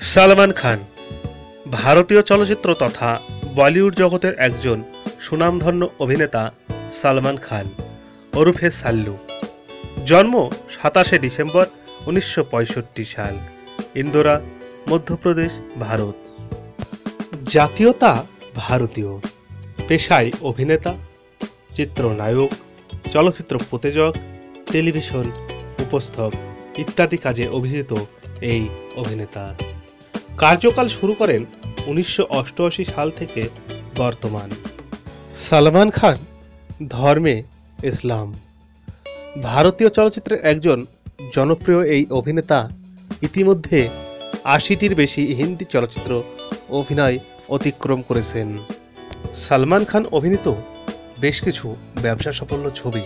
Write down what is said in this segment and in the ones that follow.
সালমান খান। ভারতীয় চলচ্চিত্র তথা বলিউড জগতের একজন সুনামধন্য অভিনেতা সালমান খান, ওরফে সাল্লু। জন্ম সাতাশে ডিসেম্বর উনিশশো পঁয়ষট্টি সাল, ইন্দোরা, মধ্যপ্রদেশ, ভারত। জাতীয়তা ভারতীয়। পেশায় অভিনেতা, চিত্রনায়ক, চলচ্চিত্র প্রযোজক, টেলিভিশন উপস্থক ইত্যাদি কাজে অভিহিত এই অভিনেতা। কার্যকাল শুরু করেন উনিশশো অষ্টআশি সাল থেকে বর্তমান। সালমান খান, ধর্মে ইসলাম। ভারতীয় চলচ্চিত্রের একজন জনপ্রিয় এই অভিনেতা ইতিমধ্যে আশিটির বেশি হিন্দি চলচ্চিত্র অভিনয় অতিক্রম করেছেন। সালমান খান অভিনীত বেশ কিছু ব্যবসা সাফল্য ছবি,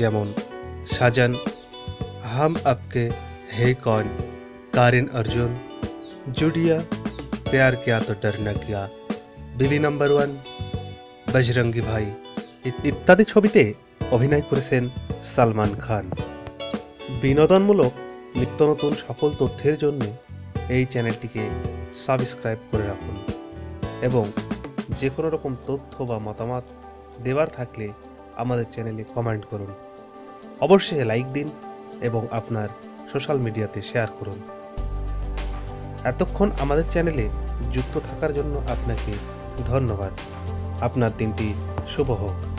যেমন সাজান, হাম আপকে হে কন, কারিন অর্জুন জুডিয়া প্যার কিয়া তো ডর না কিয়া বিবি নাম্বার ওয়ান বজরঙ্গি ভাই ইত- ইত্যাদি ছবিতে অভিনয় করেছেন সালমান খান বিনোদনমূলক নিত্য নতুন সকল তথ্যের জন্য এই চ্যানেলটিকে সাবস্ক্রাইব করে রাখুন এবং যে কোনো রকম তথ্য বা মতামত দেওয়ার থাকলে আমাদের চ্যানেলে কমেন্ট করুন। অবশ্যই লাইক দিন এবং আপনার সোশ্যাল মিডিয়াতে শেয়ার করুন। এতক্ষণ আমাদের চ্যানেলে যুক্ত থাকার জন্য আপনাকে ধন্যবাদ। আপনার দিনটি শুভ হোক।